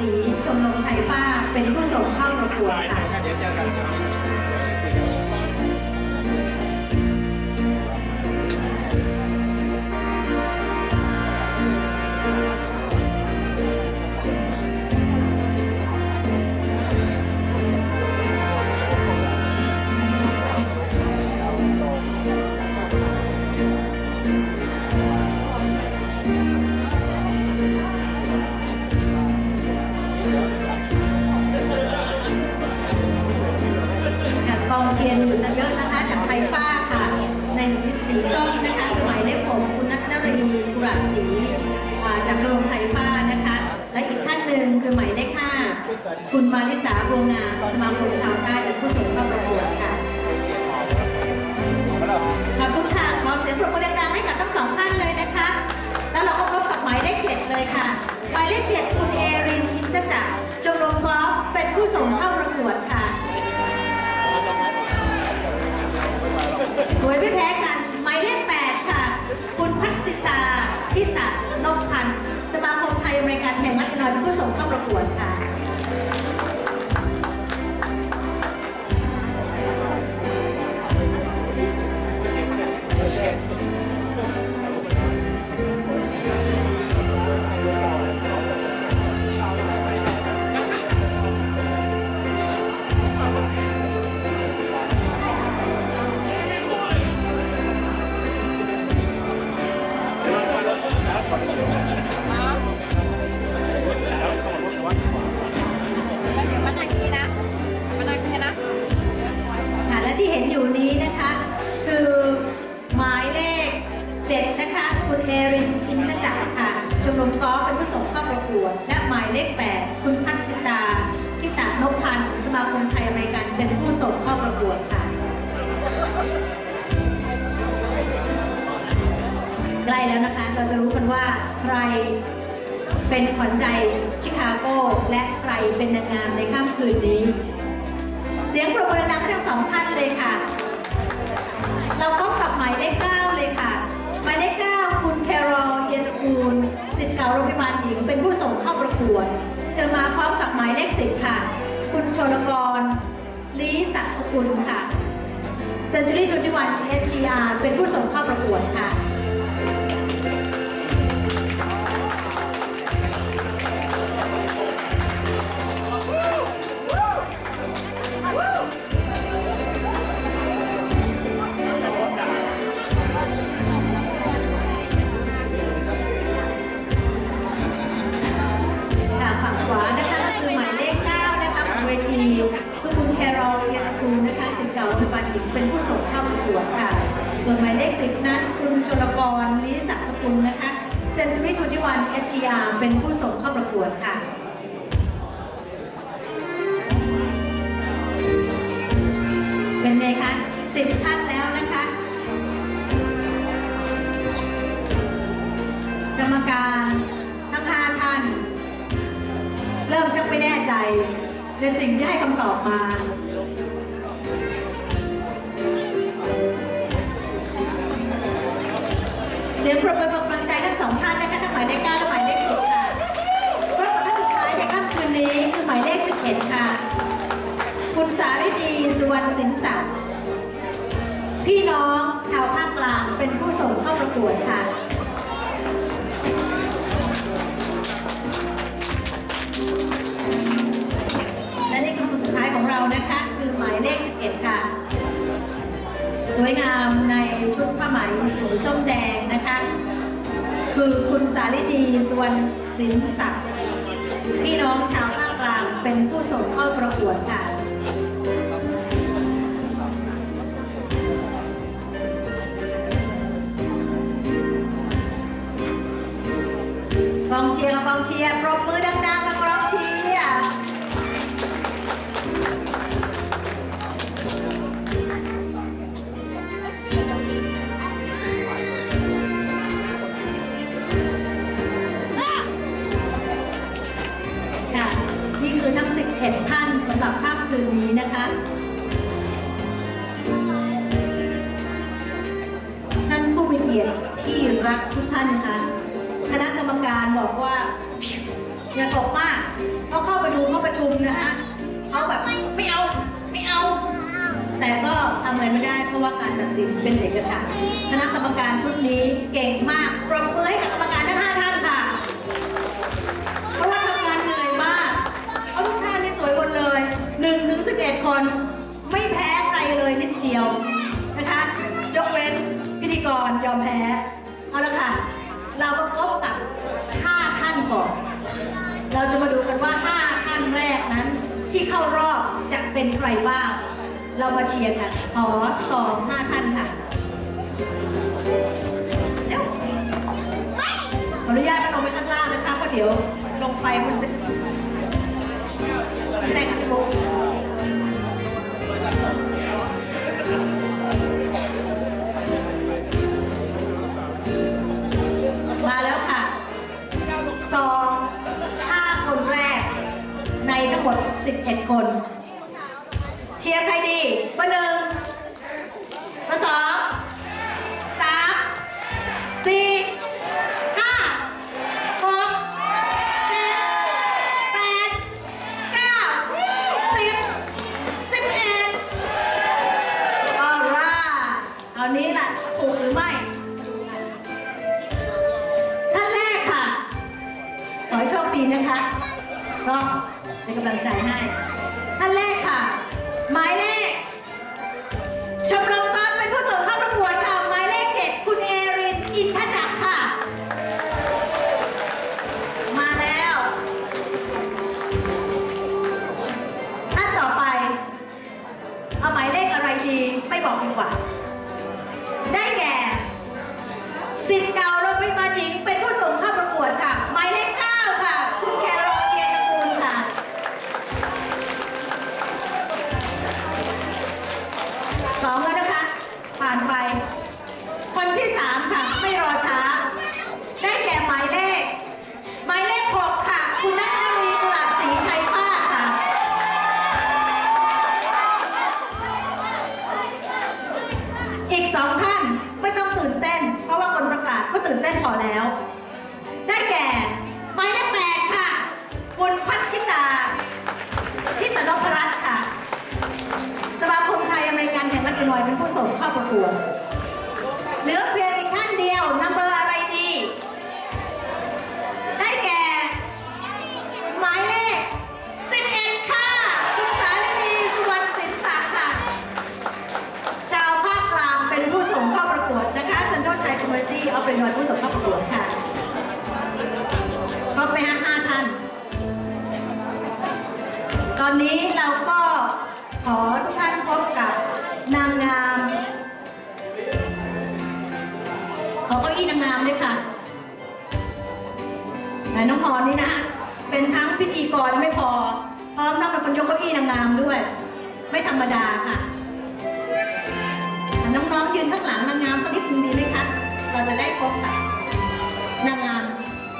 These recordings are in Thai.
ศรีชมรมไทยฟ้าเป็นผู้ส่งเข้าประกวดค่ะ คือหมายเลขห้าคุณมาริสาบัวงามสมาคมชาวใต้เป็นผู้ส่งเข้าประกวดค่ะขอบคุณค่ะขอเสียงปรบมือดังๆให้กับทั้งสองท่านเลยนะคะ แล้วเราก็ ป็นผู้ส่งเข้าประกวดค่ะ คุณเอรินอินทจักรค่ะชมรมกอล์ฟเป็นผู้ส่งเข้าประกวด และหมายเลข8คุณพัฒสิตาทิตะนพพันธ์สมาคมไทยอเมริกันเป็นผู้ส่งเข้าประกวดค่ะใกล้แล้วนะคะ เราจะรู้กันว่าใครเป็นขวัญใจชิคาโกและใครเป็นนางงามในค่ำคืนนี้ เสียงปรบมือดังทั้งสองท่านเลยค่ะ ประกวด เธอมาพร้อมกับหมายเลขสิบค่ะ คุณชลกรลีศักดิ์สกุลค่ะ Century 21 SGR เป็นผู้ส่งเข้าประกวดค่ะค่ะ เป็นผู้ส่งเข้าประกวดค่ะเป็นไงคะ10ท่านแล้วนะคะ กรรมการทั้ง5ท่าน เริ่มชักไม่แน่ใจในสิ่งที่ให้คำตอบมาเสียงปรบมือเป็นกำลังใจทั้งสองท่านนะคะทั้งหมายเลขเก้า ดค่ะ คุณสาริณีสุวรรณสินสังพี่น้องชาวภาคกลางเป็นผู้ส่งเข้าประกวดค่ะและในขั้วยงามในชุดผ้าไหมสีส้มแดงนะคะ คือคุณสาริณีสุวรรณสินสักดิ์พี่น้องชาว เป็นผู้ส่งเข้าประกวดค่ะ ยรติที่รักทุกท่านคะคณะกรรมการบอกว่าอย่าตกมากเขาเข้าไปดูเข้าประชุมนะคะเขาแบบไม่เอาไม่เอา แต่ก็ทำอะไรไม่ได้เพราะว่าการตัดสินเป็นเอกฉันท์คณะกรรมการชุดนี้เก่งมากปรบมือให้กับกรรมการทั้งห้าท่านค่ะ เพราะว่าทำงานเหนื่อยมากเอาะทุกท่านนี่สวยหมดเลย1นถึงสิบเอ็ดคน ไม่แพ้ใครเลยนิดเดียว จะมาดูกันว่า 5 ท่านแรกนั้น ที่เข้ารอบจะเป็นใครบ้าง เรามาเชียร์กันขอสองห้าท่านค่ะเดี๋ยวขออนุญาตกันลงไปข้างล่างนะคะเพราะเดี๋ยวลงไปมันจะ ไหนน้องพรนี่นะเป็นทั้งพิธีกรและไม่พอ พร้อมทั้งเป็นคนยกเก้าอี้นางงามด้วย ไม่ธรรมดาค่ะน้องๆยืนข้างหลังนางงามสักนิดนึงดีไหมคะเราจะได้พบกับนางงาม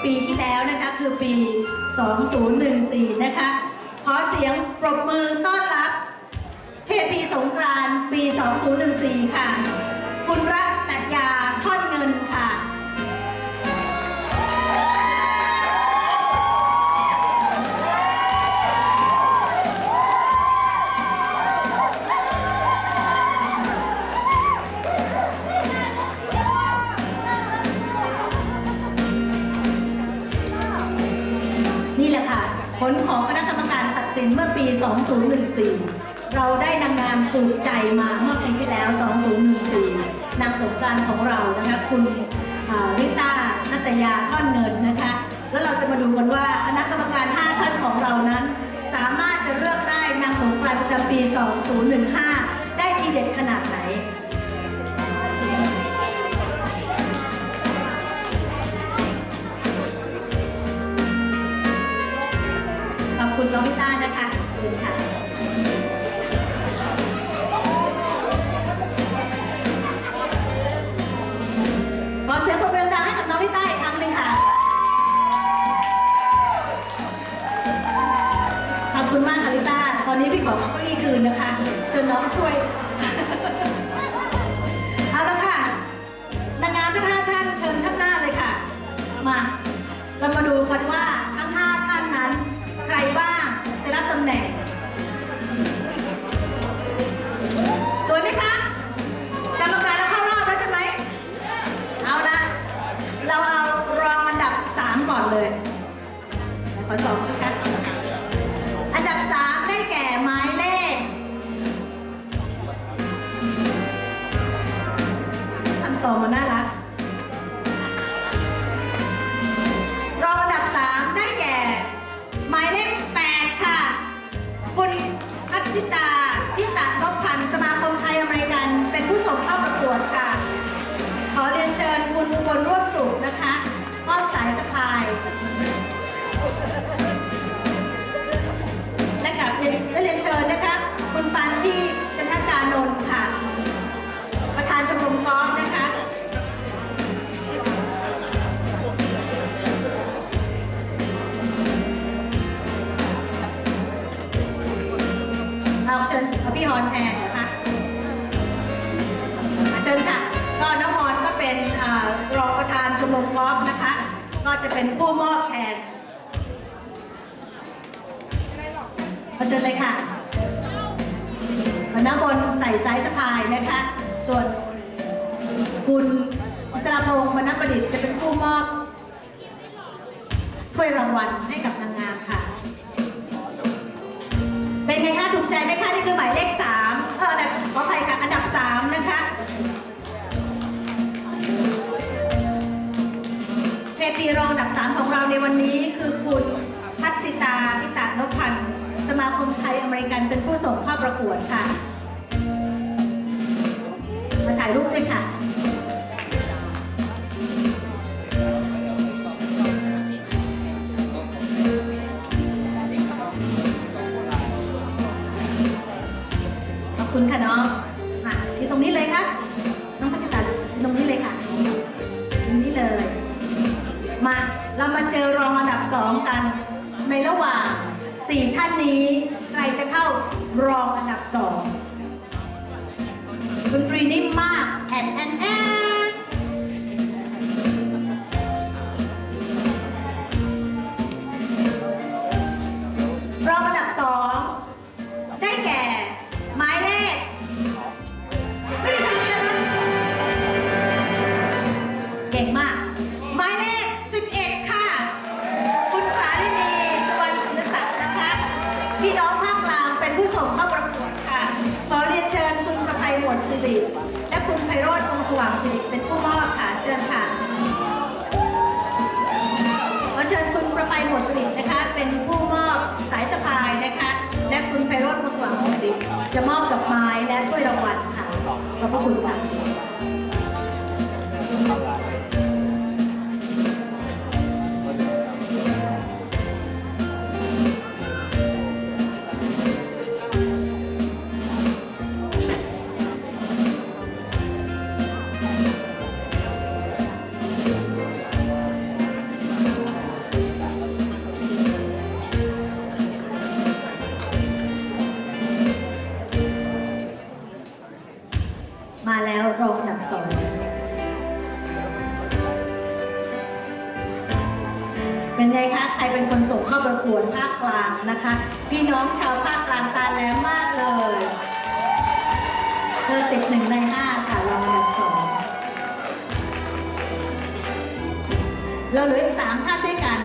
ปีที่แล้วนะคะคือปี 2014 นะคะ ขอเสียงปรบมือต้อนรับ เทพีสงกรานปี 2014 ค่ะ คุณรัต คุณวิตานัตยาท่อนเงินนะคะ แล้วเราจะมาดูกันว่าคณะกรรมการ 5 ท่านของเรานั้น สามารถจะเลือกได้นางสงกรานต์ประจำปี 2015 ได้ทีเด็ดขนาดไหน อสองสิคะอันดับ3ได้แก่หมายเลขทำสองมันน่ารักรองอันดับ3ได้แก่หมายเลข8ค่ะ คุณพัชิตาทิตะนพพันธ์สมาคมไทยอเมริกัน เป็นผู้ส่งเข้าประกวดค่ะ ขอเรียนเชิญคุณอุบลร่วมสุขนะคะมอบสายสะพาย และกับเรียนและเรียนเชิญนะคะ คุณปานชีพจันทกานนท์ค่ะ ประธานชมรมกอล์ฟนะคะ เอาเชิญพี่ฮอนแทนนะคะเชิญค่ะ ก็น้องฮอนก็เป็นอรองประธานชมรมกอล์ฟนะคะ ก็จะเป็นผู้มอบแทน เอาเชิญเลยค่ะน้ำบนใส่สายสะพายนะคะ ส่วนคุณอิสระพงศ์มณประดิษฐ์จะเป็นผู้มอบถ้วยรางวัลให้กับนางงามค่ะ เป็นไงคะถูกใจไหมคะที่คือหมาย ริกันเป็นผู้ส่งเข้าประกวดค่ะ มาถ่ายรูปด้วยค่ะขอบคุณค่ะน้องมาที่ตรงนี้เลยครับน้องพัชตาที่ตรงนี้เลยค่ะตรงนี้เลย มาเรามาเจอรองอันดับสองกัน ในระหว่างสี่ท่านนี้ รจะเข้ารองอันดับสองดนตรีนิ่มมากแอนแอนแอน จะมอบดอกไม้และถ้วยรางวัลค่ะขอบพระคุณค่ะ